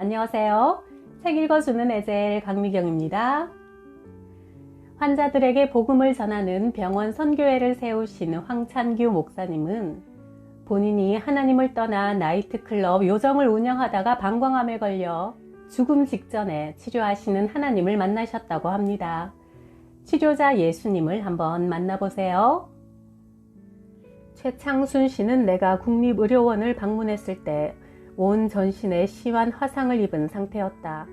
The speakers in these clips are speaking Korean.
안녕하세요. 책 읽어주는 에젤 강미경입니다. 환자들에게 복음을 전하는 병원 선교회를 세우신 황찬규 목사님은 본인이 하나님을 떠나 나이트클럽 요정을 운영하다가 방광암에 걸려 죽음 직전에 치료하시는 하나님을 만나셨다고 합니다. 치료자 예수님을 한번 만나보세요. 최창순 씨는 내가 국립의료원을 방문했을 때 온 전신에 심한 화상을 입은 상태였다.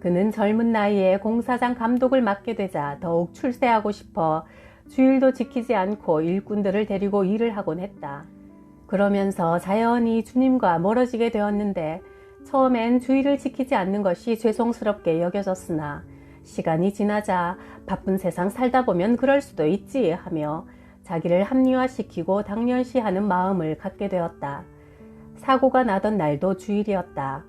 그는 젊은 나이에 공사장 감독을 맡게 되자 더욱 출세하고 싶어 주일도 지키지 않고 일꾼들을 데리고 일을 하곤 했다. 그러면서 자연히 주님과 멀어지게 되었는데 처음엔 주의를 지키지 않는 것이 죄송스럽게 여겨졌으나 시간이 지나자 바쁜 세상 살다 보면 그럴 수도 있지 하며 자기를 합리화시키고 당연시하는 마음을 갖게 되었다. 사고가 나던 날도 주일이었다.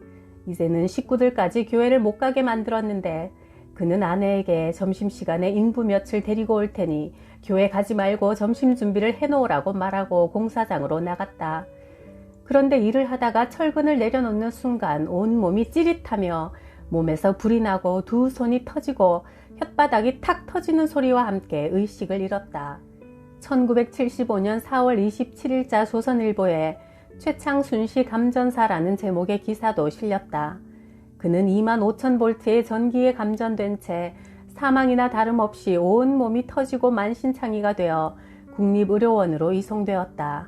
이제는 식구들까지 교회를 못 가게 만들었는데 그는 아내에게 점심시간에 인부 며칠 데리고 올 테니 교회 가지 말고 점심 준비를 해놓으라고 말하고 공사장으로 나갔다. 그런데 일을 하다가 철근을 내려놓는 순간 온 몸이 찌릿하며 몸에서 불이 나고 두 손이 터지고 혓바닥이 탁 터지는 소리와 함께 의식을 잃었다. 1975년 4월 27일자 조선일보에 최창순 씨 감전사라는 제목의 기사도 실렸다. 그는 2만 5천 볼트의 전기에 감전된 채 사망이나 다름없이 온 몸이 터지고 만신창이가 되어 국립의료원으로 이송되었다.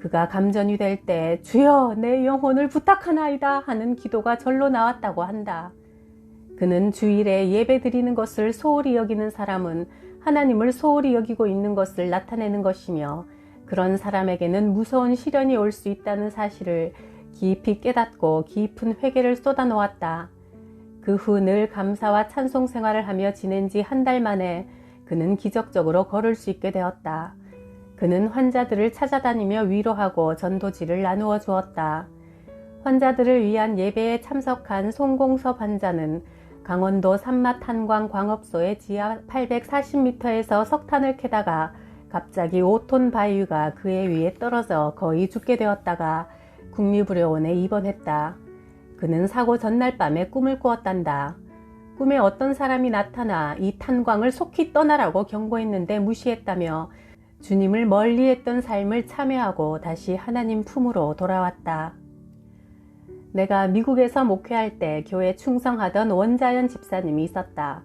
그가 감전이 될 때 주여 내 영혼을 부탁하나이다 하는 기도가 절로 나왔다고 한다. 그는 주일에 예배 드리는 것을 소홀히 여기는 사람은 하나님을 소홀히 여기고 있는 것을 나타내는 것이며 그런 사람에게는 무서운 시련이 올 수 있다는 사실을 깊이 깨닫고 깊은 회개를 쏟아 놓았다. 그 후 늘 감사와 찬송 생활을 하며 지낸 지 한 달 만에 그는 기적적으로 걸을 수 있게 되었다. 그는 환자들을 찾아다니며 위로하고 전도지를 나누어 주었다. 환자들을 위한 예배에 참석한 송공섭 환자는 강원도 산마탄광 광업소의 지하 840m에서 석탄을 캐다가 갑자기 5톤 바위가 그의 위에 떨어져 거의 죽게 되었다가 국립의료원에 입원했다. 그는 사고 전날 밤에 꿈을 꾸었단다. 꿈에 어떤 사람이 나타나 이 탄광을 속히 떠나라고 경고했는데 무시했다며 주님을 멀리 했던 삶을 참회하고 다시 하나님 품으로 돌아왔다. 내가 미국에서 목회할 때 교회 충성하던 원자연 집사님이 있었다.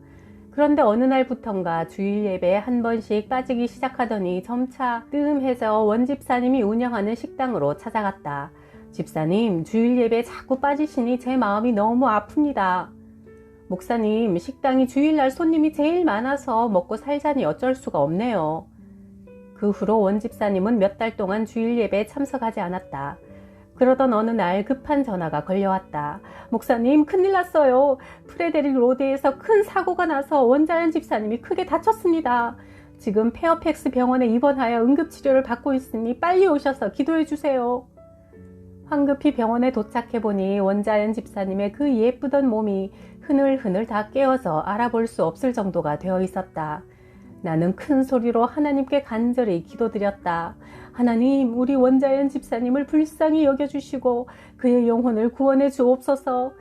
그런데 어느 날부턴가 주일 예배에 한 번씩 빠지기 시작하더니 점차 뜸해져 원 집사님이 운영하는 식당으로 찾아갔다. 집사님, 주일 예배에 자꾸 빠지시니 제 마음이 너무 아픕니다. 목사님, 식당이 주일날 손님이 제일 많아서 먹고 살자니 어쩔 수가 없네요. 그 후로 원 집사님은 몇 달 동안 주일 예배에 참석하지 않았다. 그러던 어느 날 급한 전화가 걸려왔다. 목사님, 큰일 났어요. 프레데릭 로드에서 큰 사고가 나서 원자연 집사님이 크게 다쳤습니다. 지금 페어팩스 병원에 입원하여 응급치료를 받고 있으니 빨리 오셔서 기도해 주세요. 황급히 병원에 도착해 보니 원자연 집사님의 그 예쁘던 몸이 흐늘흐늘 다 깨어서 알아볼 수 없을 정도가 되어 있었다. 나는 큰 소리로 하나님께 간절히 기도드렸다. 하나님, 우리 원자연 집사님을 불쌍히 여겨주시고 그의 영혼을 구원해 주옵소서.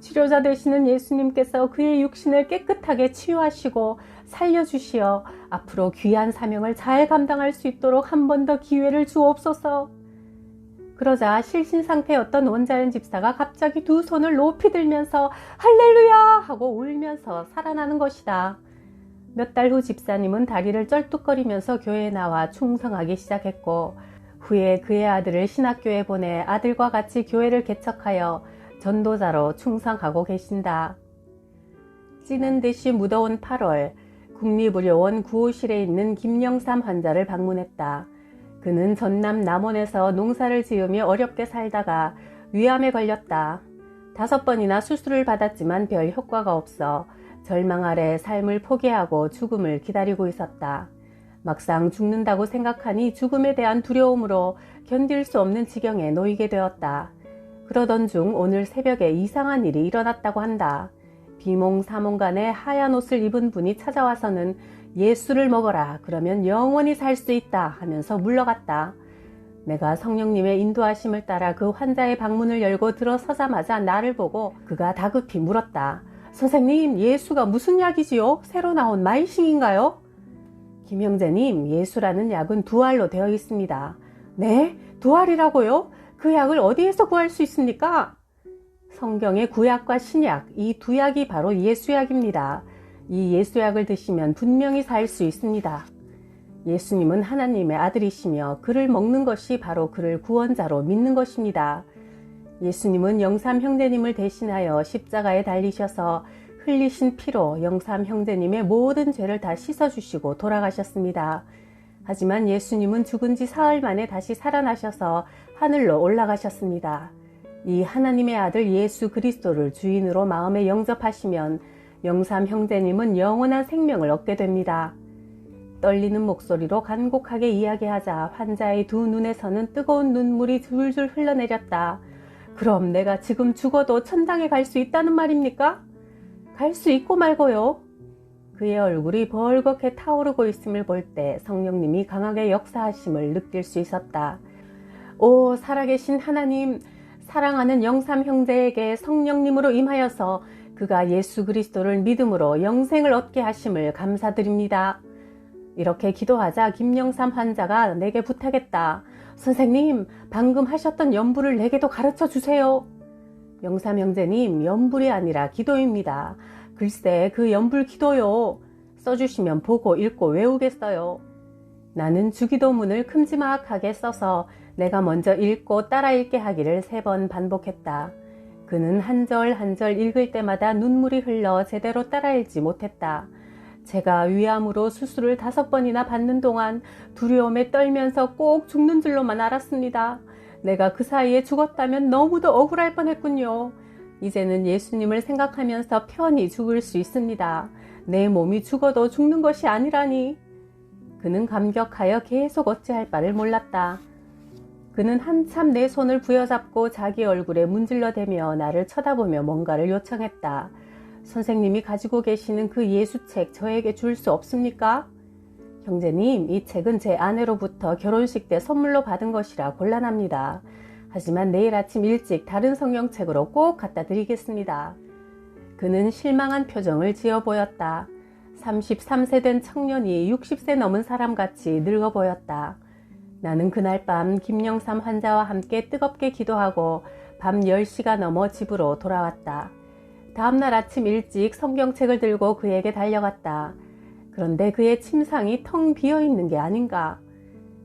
치료자 되시는 예수님께서 그의 육신을 깨끗하게 치유하시고 살려주시어 앞으로 귀한 사명을 잘 감당할 수 있도록 한 번 더 기회를 주옵소서. 그러자 실신 상태였던 원자연 집사가 갑자기 두 손을 높이 들면서 할렐루야 하고 울면서 살아나는 것이다. 몇 달 후 집사님은 다리를 쩔뚝거리면서 교회에 나와 충성하기 시작했고 후에 그의 아들을 신학교에 보내 아들과 같이 교회를 개척하여 전도자로 충성하고 계신다. 찌는 듯이 무더운 8월 국립의료원 구호실에 있는 김영삼 환자를 방문했다. 그는 전남 남원에서 농사를 지으며 어렵게 살다가 위암에 걸렸다. 다섯 번이나 수술을 받았지만 별 효과가 없어 절망 아래 삶을 포기하고 죽음을 기다리고 있었다. 막상 죽는다고 생각하니 죽음에 대한 두려움으로 견딜 수 없는 지경에 놓이게 되었다. 그러던 중 오늘 새벽에 이상한 일이 일어났다고 한다. 비몽사몽간에 하얀 옷을 입은 분이 찾아와서는 예수를 먹어라. 그러면 영원히 살 수 있다. 하면서 물러갔다. 내가 성령님의 인도하심을 따라 그 환자의 방문을 열고 들어서자마자 나를 보고 그가 다급히 물었다. 선생님, 예수가 무슨 약이지요? 새로 나온 마이싱인가요? 김형재님, 예수라는 약은 두 알로 되어 있습니다. 네? 두 알이라고요? 그 약을 어디에서 구할 수 있습니까? 성경의 구약과 신약, 이 두 약이 바로 예수약입니다. 이 예수약을 드시면 분명히 살 수 있습니다. 예수님은 하나님의 아들이시며 그를 먹는 것이 바로 그를 구원자로 믿는 것입니다. 예수님은 영삼 형제님을 대신하여 십자가에 달리셔서 흘리신 피로 영삼 형제님의 모든 죄를 다 씻어주시고 돌아가셨습니다. 하지만 예수님은 죽은 지 사흘 만에 다시 살아나셔서 하늘로 올라가셨습니다. 이 하나님의 아들 예수 그리스도를 주인으로 마음에 영접하시면 영삼 형제님은 영원한 생명을 얻게 됩니다. 떨리는 목소리로 간곡하게 이야기하자 환자의 두 눈에서는 뜨거운 눈물이 줄줄 흘러내렸다. 그럼 내가 지금 죽어도 천당에 갈 수 있다는 말입니까? 갈 수 있고 말고요. 그의 얼굴이 벌겋게 타오르고 있음을 볼 때 성령님이 강하게 역사하심을 느낄 수 있었다. 오, 살아계신 하나님, 사랑하는 영삼 형제에게 성령님으로 임하여서 그가 예수 그리스도를 믿음으로 영생을 얻게 하심을 감사드립니다. 이렇게 기도하자 김영삼 환자가 내게 부탁했다. 선생님, 방금 하셨던 연불을 내게도 가르쳐 주세요. 형제님, 연불이 아니라 기도입니다. 글쎄, 그 연불 기도요. 써주시면 보고 읽고 외우겠어요. 나는 주기도문을 큼지막하게 써서 내가 먼저 읽고 따라 읽게 하기를 세 번 반복했다. 그는 한 절 한 절 읽을 때마다 눈물이 흘러 제대로 따라 읽지 못했다. 제가 위암으로 수술을 다섯 번이나 받는 동안 두려움에 떨면서 꼭 죽는 줄로만 알았습니다. 내가 그 사이에 죽었다면 너무도 억울할 뻔했군요. 이제는 예수님을 생각하면서 편히 죽을 수 있습니다. 내 몸이 죽어도 죽는 것이 아니라니. 그는 감격하여 계속 어찌할 바를 몰랐다. 그는 한참 내 손을 부여잡고 자기 얼굴에 문질러대며 나를 쳐다보며 뭔가를 요청했다. 선생님이 가지고 계시는 그 예수책 저에게 줄 수 없습니까? 형제님, 이 책은 제 아내로부터 결혼식 때 선물로 받은 것이라 곤란합니다. 하지만 내일 아침 일찍 다른 성경책으로 꼭 갖다 드리겠습니다. 그는 실망한 표정을 지어 보였다. 33세 된 청년이 60세 넘은 사람 같이 늙어 보였다. 나는 그날 밤 김영삼 환자와 함께 뜨겁게 기도하고 밤 10시가 넘어 집으로 돌아왔다. 다음날 아침 일찍 성경책을 들고 그에게 달려갔다. 그런데 그의 침상이 텅 비어 있는 게 아닌가.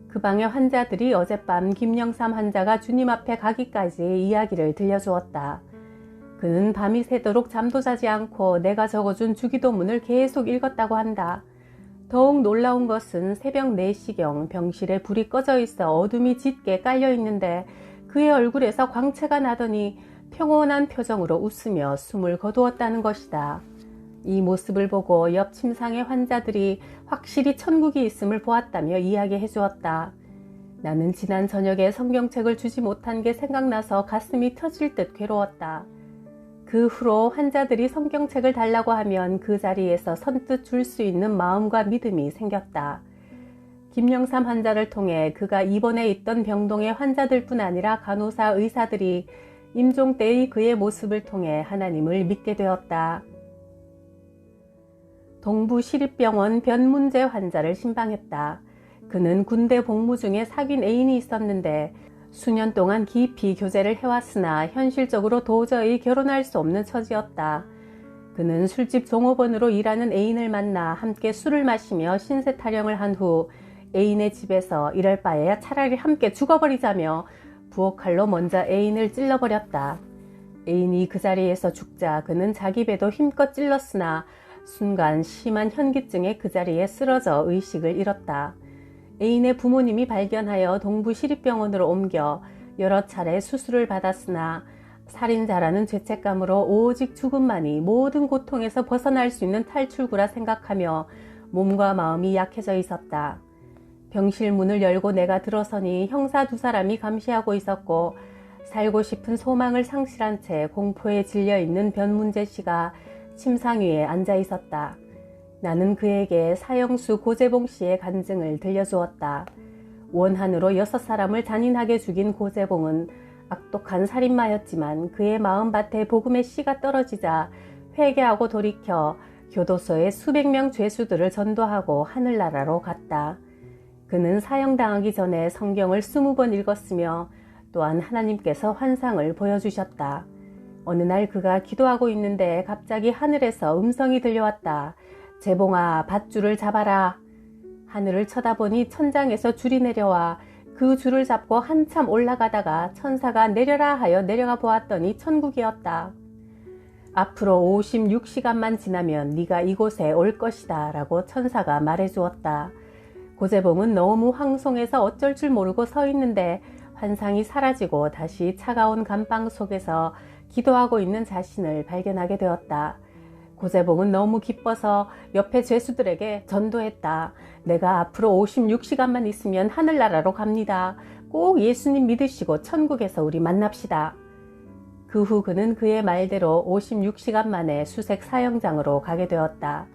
그 방의 환자들이 어젯밤 김영삼 환자가 주님 앞에 가기까지의 이야기를 들려주었다. 그는 밤이 새도록 잠도 자지 않고 내가 적어준 주기도문을 계속 읽었다고 한다. 더욱 놀라운 것은 새벽 4시경 병실에 불이 꺼져 있어 어둠이 짙게 깔려 있는데 그의 얼굴에서 광채가 나더니 평온한 표정으로 웃으며 숨을 거두었다는 것이다. 이 모습을 보고 옆 침상의 환자들이 확실히 천국이 있음을 보았다며 이야기해 주었다. 나는 지난 저녁에 성경책을 주지 못한 게 생각나서 가슴이 터질 듯 괴로웠다. 그 후로 환자들이 성경책을 달라고 하면 그 자리에서 선뜻 줄 수 있는 마음과 믿음이 생겼다. 김영삼 환자를 통해 그가 입원해 있던 병동의 환자들뿐 아니라 간호사 의사들이 임종 때의 그의 모습을 통해 하나님을 믿게 되었다. 동부시립병원 변문제 환자를 신방했다. 그는 군대 복무 중에 사귄 애인이 있었는데 수년 동안 깊이 교제를 해왔으나 현실적으로 도저히 결혼할 수 없는 처지였다. 그는 술집 종업원으로 일하는 애인을 만나 함께 술을 마시며 신세 타령을 한 후 애인의 집에서 이럴 바에야 차라리 함께 죽어버리자며 부엌칼로 먼저 애인을 찔러버렸다. 애인이 그 자리에서 죽자 그는 자기 배도 힘껏 찔렀으나 순간 심한 현기증에 그 자리에 쓰러져 의식을 잃었다. 애인의 부모님이 발견하여 동부시립병원으로 옮겨 여러 차례 수술을 받았으나 살인자라는 죄책감으로 오직 죽음만이 모든 고통에서 벗어날 수 있는 탈출구라 생각하며 몸과 마음이 약해져 있었다. 병실 문을 열고 내가 들어서니 형사 두 사람이 감시하고 있었고 살고 싶은 소망을 상실한 채 공포에 질려 있는 변문재 씨가 침상 위에 앉아 있었다. 나는 그에게 사형수 고재봉 씨의 간증을 들려주었다. 원한으로 여섯 사람을 잔인하게 죽인 고재봉은 악독한 살인마였지만 그의 마음밭에 복음의 씨가 떨어지자 회개하고 돌이켜 교도소에 수백 명 죄수들을 전도하고 하늘나라로 갔다. 그는 사형당하기 전에 성경을 스무 번 읽었으며 또한 하나님께서 환상을 보여주셨다. 어느 날 그가 기도하고 있는데 갑자기 하늘에서 음성이 들려왔다. 재봉아, 밧줄을 잡아라. 하늘을 쳐다보니 천장에서 줄이 내려와 그 줄을 잡고 한참 올라가다가 천사가 내려라 하여 내려가 보았더니 천국이었다. 앞으로 56시간만 지나면 네가 이곳에 올 것이다 라고 천사가 말해 주었다. 고재봉은 너무 황송해서 어쩔 줄 모르고 서 있는데 환상이 사라지고 다시 차가운 감방 속에서 기도하고 있는 자신을 발견하게 되었다. 고재봉은 너무 기뻐서 옆에 죄수들에게 전도했다. 내가 앞으로 56시간만 있으면 하늘나라로 갑니다. 꼭 예수님 믿으시고 천국에서 우리 만납시다. 그 후 그는 그의 말대로 56시간 만에 수색 사형장으로 가게 되었다.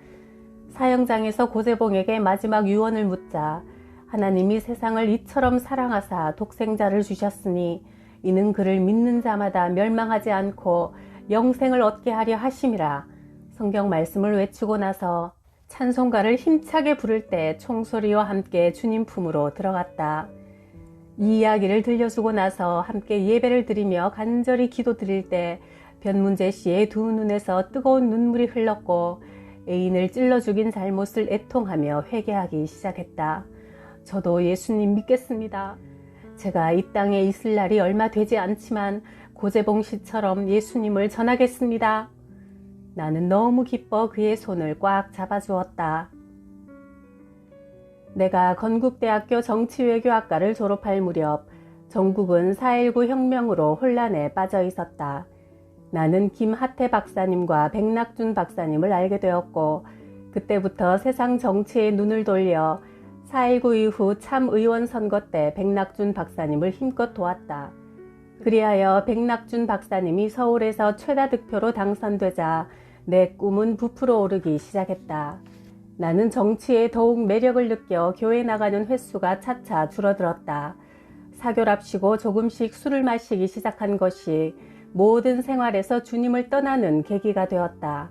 사형장에서 고재봉에게 마지막 유언을 묻자 하나님이 세상을 이처럼 사랑하사 독생자를 주셨으니 이는 그를 믿는 자마다 멸망하지 않고 영생을 얻게 하려 하심이라 성경 말씀을 외치고 나서 찬송가를 힘차게 부를 때 총소리와 함께 주님 품으로 들어갔다. 이 이야기를 들려주고 나서 함께 예배를 드리며 간절히 기도 드릴 때 변문재 씨의 두 눈에서 뜨거운 눈물이 흘렀고 애인을 찔러 죽인 잘못을 애통하며 회개하기 시작했다. 저도 예수님 믿겠습니다. 제가 이 땅에 있을 날이 얼마 되지 않지만 고재봉 씨처럼 예수님을 전하겠습니다. 나는 너무 기뻐 그의 손을 꽉 잡아주었다. 내가 건국대학교 정치외교학과를 졸업할 무렵 전국은 4.19 혁명으로 혼란에 빠져 있었다. 나는 김하태 박사님과 백낙준 박사님을 알게 되었고 그때부터 세상 정치에 눈을 돌려 4.19 이후 참 의원 선거 때 백낙준 박사님을 힘껏 도왔다. 그리하여 백낙준 박사님이 서울에서 최다 득표로 당선되자 내 꿈은 부풀어 오르기 시작했다. 나는 정치에 더욱 매력을 느껴 교회 나가는 횟수가 차차 줄어들었다. 사교랍시고 조금씩 술을 마시기 시작한 것이 모든 생활에서 주님을 떠나는 계기가 되었다.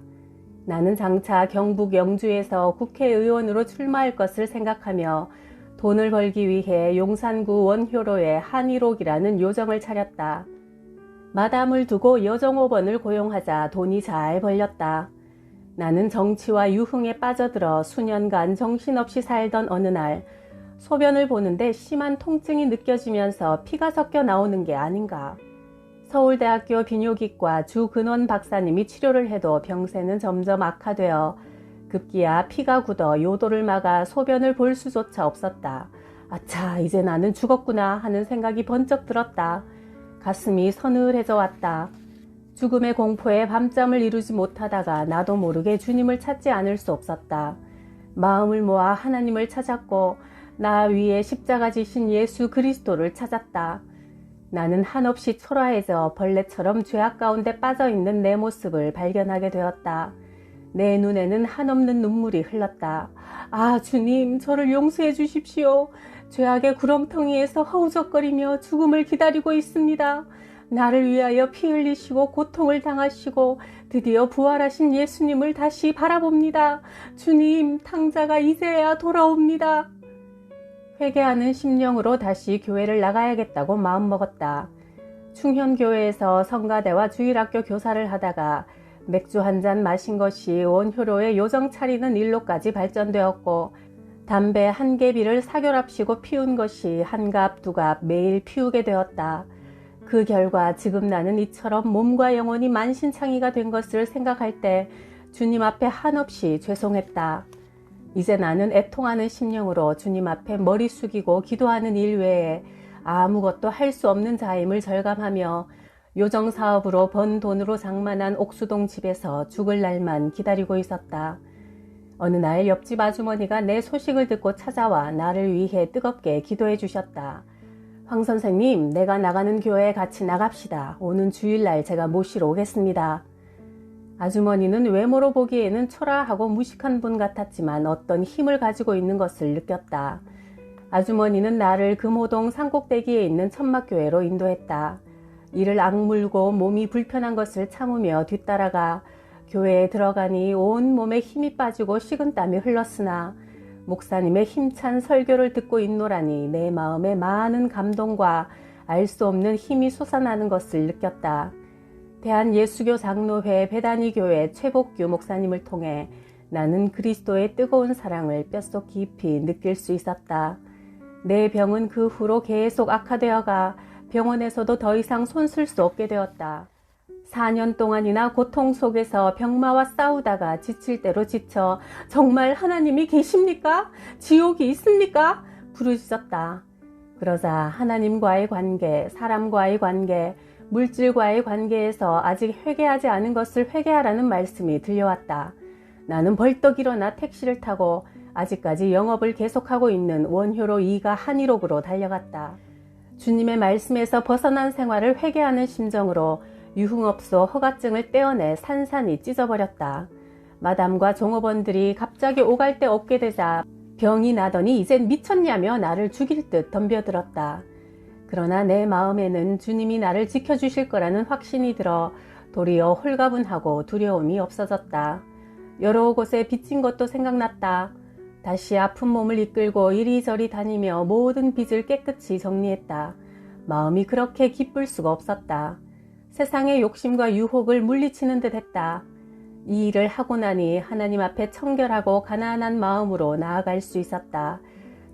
나는 장차 경북 영주에서 국회의원으로 출마할 것을 생각하며 돈을 벌기 위해 용산구 원효로에 한일옥이라는 요정을 차렸다. 마담을 두고 여정 5번을 고용하자 돈이 잘 벌렸다. 나는 정치와 유흥에 빠져들어 수년간 정신없이 살던 어느 날 소변을 보는데 심한 통증이 느껴지면서 피가 섞여 나오는 게 아닌가. 서울대학교 비뇨기과 주근원 박사님이 치료를 해도 병세는 점점 악화되어 급기야 피가 굳어 요도를 막아 소변을 볼 수조차 없었다. 아차, 이제 나는 죽었구나 하는 생각이 번쩍 들었다. 가슴이 서늘해져 왔다. 죽음의 공포에 밤잠을 이루지 못하다가 나도 모르게 주님을 찾지 않을 수 없었다. 마음을 모아 하나님을 찾았고 나 위에 십자가 지신 예수 그리스도를 찾았다. 나는 한없이 초라해져 벌레처럼 죄악 가운데 빠져 있는 내 모습을 발견하게 되었다. 내 눈에는 한없는 눈물이 흘렀다. 아, 주님, 저를 용서해 주십시오. 죄악의 구렁텅이에서 허우적거리며 죽음을 기다리고 있습니다. 나를 위하여 피 흘리시고 고통을 당하시고 드디어 부활하신 예수님을 다시 바라봅니다. 주님, 탕자가 이제야 돌아옵니다. 회개하는 심령으로 다시 교회를 나가야겠다고 마음먹었다. 충현교회에서 성가대와 주일학교 교사를 하다가 맥주 한 잔 마신 것이 원효로의 요정 차리는 일로까지 발전되었고 담배 한 개비를 사결합시고 피운 것이 한 갑, 두갑 매일 피우게 되었다. 그 결과 지금 나는 이처럼 몸과 영혼이 만신창이가 된 것을 생각할 때 주님 앞에 한없이 죄송했다. 이제 나는 애통하는 심령으로 주님 앞에 머리 숙이고 기도하는 일 외에 아무것도 할 수 없는 자임을 절감하며 요정 사업으로 번 돈으로 장만한 옥수동 집에서 죽을 날만 기다리고 있었다. 어느 날 옆집 아주머니가 내 소식을 듣고 찾아와 나를 위해 뜨겁게 기도해 주셨다. 황 선생님, 내가 나가는 교회에 같이 나갑시다. 오는 주일날 제가 모시러 오겠습니다. 아주머니는 외모로 보기에는 초라하고 무식한 분 같았지만 어떤 힘을 가지고 있는 것을 느꼈다. 아주머니는 나를 금호동 산꼭대기에 있는 천막교회로 인도했다. 이를 악물고 몸이 불편한 것을 참으며 뒤따라가 교회에 들어가니 온 몸에 힘이 빠지고 식은땀이 흘렀으나 목사님의 힘찬 설교를 듣고 있노라니 내 마음에 많은 감동과 알 수 없는 힘이 솟아나는 것을 느꼈다. 대한예수교 장로회 배단위교회 최복규 목사님을 통해 나는 그리스도의 뜨거운 사랑을 뼛속 깊이 느낄 수 있었다. 내 병은 그 후로 계속 악화되어가 병원에서도 더 이상 손쓸 수 없게 되었다. 4년 동안이나 고통 속에서 병마와 싸우다가 지칠 대로 지쳐 정말 하나님이 계십니까? 지옥이 있습니까? 부르짖었다. 그러자 하나님과의 관계, 사람과의 관계, 물질과의 관계에서 아직 회개하지 않은 것을 회개하라는 말씀이 들려왔다. 나는 벌떡 일어나 택시를 타고 아직까지 영업을 계속하고 있는 원효로 2가 한의록으로 달려갔다. 주님의 말씀에서 벗어난 생활을 회개하는 심정으로 유흥업소 허가증을 떼어내 산산이 찢어버렸다. 마담과 종업원들이 갑자기 오갈 데 없게 되자 병이 나더니 이젠 미쳤냐며 나를 죽일 듯 덤벼들었다. 그러나 내 마음에는 주님이 나를 지켜주실 거라는 확신이 들어 도리어 홀가분하고 두려움이 없어졌다. 여러 곳에 빚진 것도 생각났다. 다시 아픈 몸을 이끌고 이리저리 다니며 모든 빚을 깨끗이 정리했다. 마음이 그렇게 기쁠 수가 없었다. 세상의 욕심과 유혹을 물리치는 듯 했다. 이 일을 하고 나니 하나님 앞에 청결하고 가난한 마음으로 나아갈 수 있었다.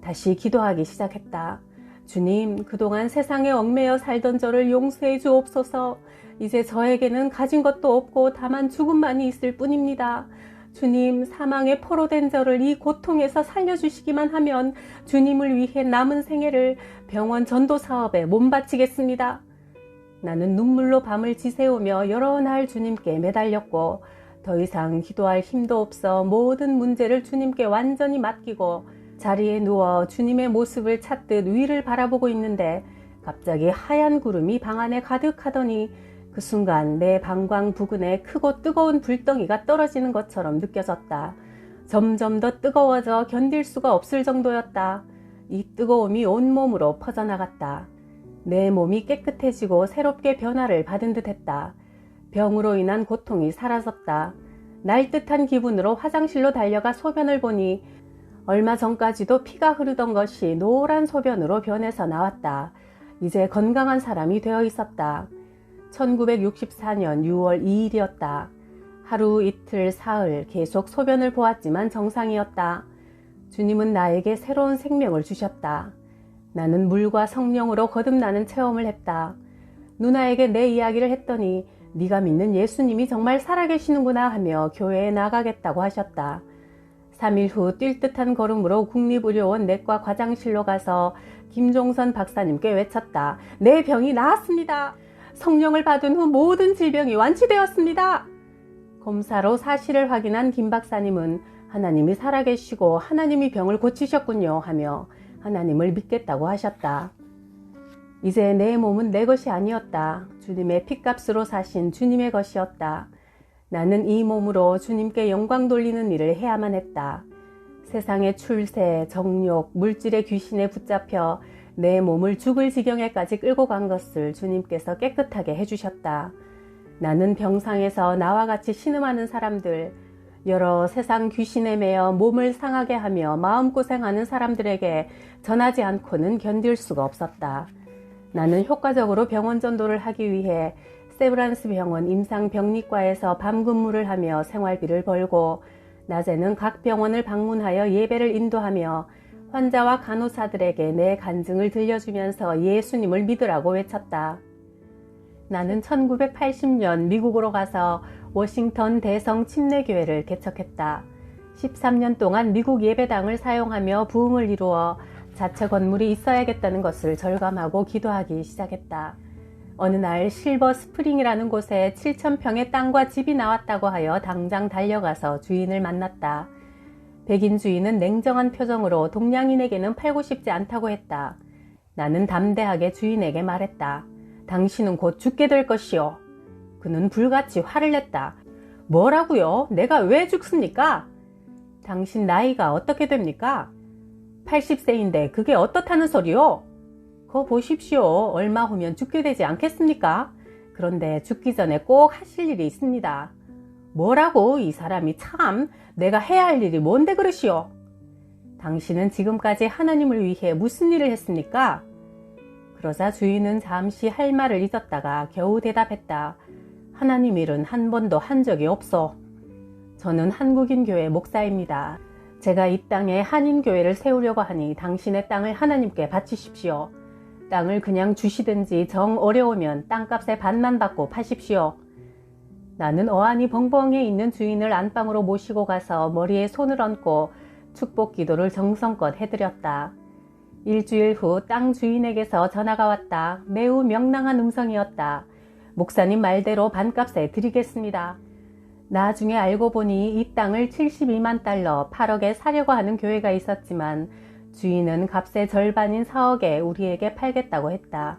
다시 기도하기 시작했다. 주님, 그동안 세상에 얽매여 살던 저를 용서해 주옵소서. 이제 저에게는 가진 것도 없고 다만 죽음만이 있을 뿐입니다. 주님, 사망에 포로된 저를 이 고통에서 살려주시기만 하면 주님을 위해 남은 생애를 병원 전도 사업에 몸바치겠습니다. 나는 눈물로 밤을 지새우며 여러 날 주님께 매달렸고 더 이상 기도할 힘도 없어 모든 문제를 주님께 완전히 맡기고 자리에 누워 주님의 모습을 찾듯 위를 바라보고 있는데 갑자기 하얀 구름이 방 안에 가득하더니 그 순간 내 방광 부근에 크고 뜨거운 불덩이가 떨어지는 것처럼 느껴졌다. 점점 더 뜨거워져 견딜 수가 없을 정도였다. 이 뜨거움이 온몸으로 퍼져나갔다. 내 몸이 깨끗해지고 새롭게 변화를 받은 듯 했다. 병으로 인한 고통이 사라졌다. 날듯한 기분으로 화장실로 달려가 소변을 보니 얼마 전까지도 피가 흐르던 것이 노란 소변으로 변해서 나왔다. 이제 건강한 사람이 되어 있었다. 1964년 6월 2일이었다. 하루 이틀 사흘 계속 소변을 보았지만 정상이었다. 주님은 나에게 새로운 생명을 주셨다. 나는 물과 성령으로 거듭나는 체험을 했다. 누나에게 내 이야기를 했더니 네가 믿는 예수님이 정말 살아계시는구나 하며 교회에 나가겠다고 하셨다. 3일 후 뛸 듯한 걸음으로 국립의료원 내과 과장실로 가서 김종선 박사님께 외쳤다. 내 병이 나았습니다. 성령을 받은 후 모든 질병이 완치되었습니다. 검사로 사실을 확인한 김 박사님은 하나님이 살아계시고 하나님이 병을 고치셨군요 하며 하나님을 믿겠다고 하셨다. 이제 내 몸은 내 것이 아니었다. 주님의 핏값으로 사신 주님의 것이었다. 나는 이 몸으로 주님께 영광 돌리는 일을 해야만 했다. 세상의 출세, 정욕, 물질의 귀신에 붙잡혀 내 몸을 죽을 지경에까지 끌고 간 것을 주님께서 깨끗하게 해주셨다. 나는 병상에서 나와 같이 신음하는 사람들, 여러 세상 귀신에 매여 몸을 상하게 하며 마음고생하는 사람들에게 전하지 않고는 견딜 수가 없었다. 나는 효과적으로 병원 전도를 하기 위해 세브란스 병원 임상병리과에서 밤 근무를 하며 생활비를 벌고 낮에는 각 병원을 방문하여 예배를 인도하며 환자와 간호사들에게 내 간증을 들려주면서 예수님을 믿으라고 외쳤다. 나는 1980년 미국으로 가서 워싱턴 대성 침례교회를 개척했다. 13년 동안 미국 예배당을 사용하며 부흥을 이루어 자체 건물이 있어야겠다는 것을 절감하고 기도하기 시작했다. 어느 날 실버 스프링이라는 곳에 7천평의 땅과 집이 나왔다고 하여 당장 달려가서 주인을 만났다. 백인 주인은 냉정한 표정으로 동양인에게는 팔고 싶지 않다고 했다. 나는 담대하게 주인에게 말했다. 당신은 곧 죽게 될 것이요. 그는 불같이 화를 냈다. 뭐라고요? 내가 왜 죽습니까? 당신 나이가 어떻게 됩니까? 80세인데 그게 어떻다는 소리요? 거 보십시오. 얼마 후면 죽게 되지 않겠습니까? 그런데 죽기 전에 꼭 하실 일이 있습니다. 뭐라고 이 사람이 참 내가 해야 할 일이 뭔데 그러시오? 당신은 지금까지 하나님을 위해 무슨 일을 했습니까? 그러자 주인은 잠시 할 말을 잊었다가 겨우 대답했다. 하나님 일은 한 번도 한 적이 없어. 저는 한국인 교회 목사입니다. 제가 이 땅에 한인 교회를 세우려고 하니 당신의 땅을 하나님께 바치십시오. 땅을 그냥 주시든지 정 어려우면 땅값의 반만 받고 파십시오. 나는 어안이 벙벙해 있는 주인을 안방으로 모시고 가서 머리에 손을 얹고 축복 기도를 정성껏 해드렸다. 일주일 후 땅 주인에게서 전화가 왔다. 매우 명랑한 음성이었다. 목사님 말대로 반값에 드리겠습니다. 나중에 알고 보니 이 땅을 72만 달러 8억에 사려고 하는 교회가 있었지만 주인은 값의 절반인 4억에 우리에게 팔겠다고 했다.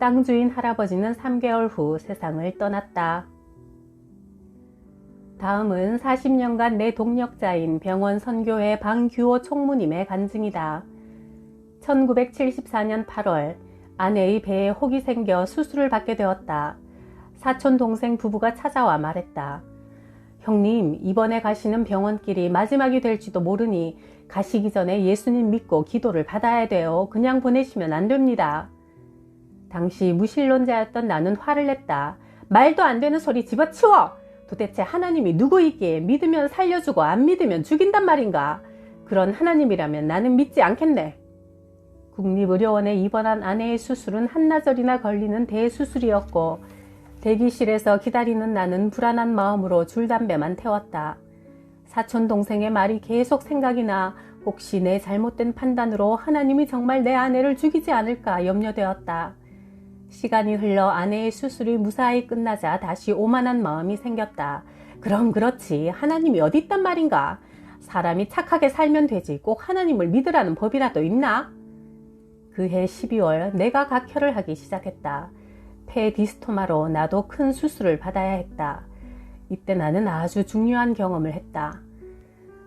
땅 주인 할아버지는 3개월 후 세상을 떠났다. 다음은 40년간 내 동력자인 병원 선교회 방규호 총무님의 간증이다. 1974년 8월 아내의 배에 혹이 생겨 수술을 받게 되었다. 사촌 동생 부부가 찾아와 말했다. 형님, 이번에 가시는 병원길이 마지막이 될지도 모르니 가시기 전에 예수님 믿고 기도를 받아야 돼요. 그냥 보내시면 안 됩니다. 당시 무신론자였던 나는 화를 냈다. 말도 안 되는 소리 집어치워! 도대체 하나님이 누구이기에 믿으면 살려주고 안 믿으면 죽인단 말인가? 그런 하나님이라면 나는 믿지 않겠네. 국립의료원에 입원한 아내의 수술은 한나절이나 걸리는 대수술이었고 대기실에서 기다리는 나는 불안한 마음으로 줄담배만 태웠다. 사촌 동생의 말이 계속 생각이 나 혹시 내 잘못된 판단으로 하나님이 정말 내 아내를 죽이지 않을까 염려되었다. 시간이 흘러 아내의 수술이 무사히 끝나자 다시 오만한 마음이 생겼다. 그럼 그렇지. 하나님이 어디 있단 말인가? 사람이 착하게 살면 되지. 꼭 하나님을 믿으라는 법이라도 있나? 그해 12월 내가 각혈을 하기 시작했다. 폐 디스토마로 나도 큰 수술을 받아야 했다. 이때 나는 아주 중요한 경험을 했다.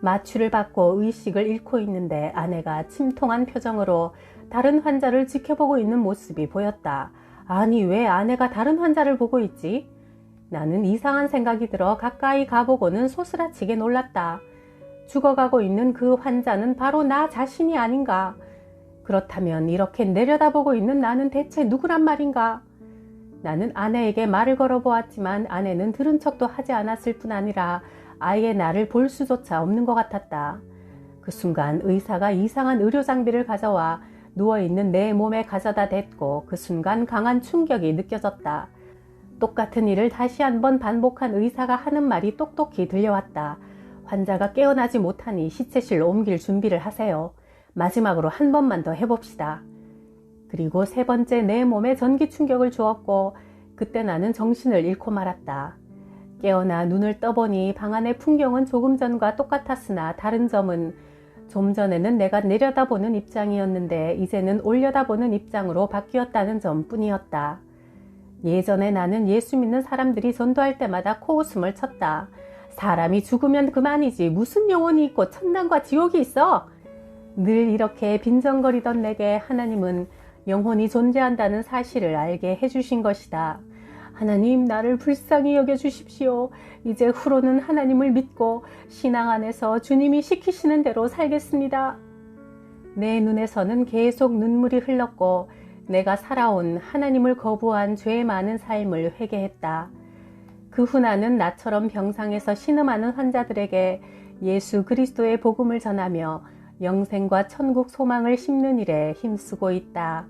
마취를 받고 의식을 잃고 있는데 아내가 침통한 표정으로 다른 환자를 지켜보고 있는 모습이 보였다. 아니, 왜 아내가 다른 환자를 보고 있지? 나는 이상한 생각이 들어 가까이 가보고는 소스라치게 놀랐다. 죽어가고 있는 그 환자는 바로 나 자신이 아닌가? 그렇다면 이렇게 내려다보고 있는 나는 대체 누구란 말인가? 나는 아내에게 말을 걸어 보았지만 아내는 들은 척도 하지 않았을 뿐 아니라 아예 나를 볼 수조차 없는 것 같았다. 그 순간 의사가 이상한 의료 장비를 가져와 누워있는 내 몸에 가져다 댔고 그 순간 강한 충격이 느껴졌다. 똑같은 일을 다시 한번 반복한 의사가 하는 말이 똑똑히 들려왔다. 환자가 깨어나지 못하니 시체실로 옮길 준비를 하세요. 마지막으로 한 번만 더 해봅시다. 그리고 세 번째 내 몸에 전기 충격을 주었고 그때 나는 정신을 잃고 말았다. 깨어나 눈을 떠보니 방 안의 풍경은 조금 전과 똑같았으나 다른 점은 좀 전에는 내가 내려다보는 입장이었는데 이제는 올려다보는 입장으로 바뀌었다는 점 뿐이었다. 예전에 나는 예수 믿는 사람들이 전도할 때마다 코웃음을 쳤다. 사람이 죽으면 그만이지 무슨 영혼이 있고 천당과 지옥이 있어? 늘 이렇게 빈정거리던 내게 하나님은 영혼이 존재한다는 사실을 알게 해주신 것이다. 하나님, 나를 불쌍히 여겨주십시오. 이제 후로는 하나님을 믿고 신앙 안에서 주님이 시키시는 대로 살겠습니다. 내 눈에서는 계속 눈물이 흘렀고 내가 살아온 하나님을 거부한 죄 많은 삶을 회개했다. 그 후 나는 나처럼 병상에서 신음하는 환자들에게 예수 그리스도의 복음을 전하며 영생과 천국 소망을 심는 일에 힘쓰고 있다.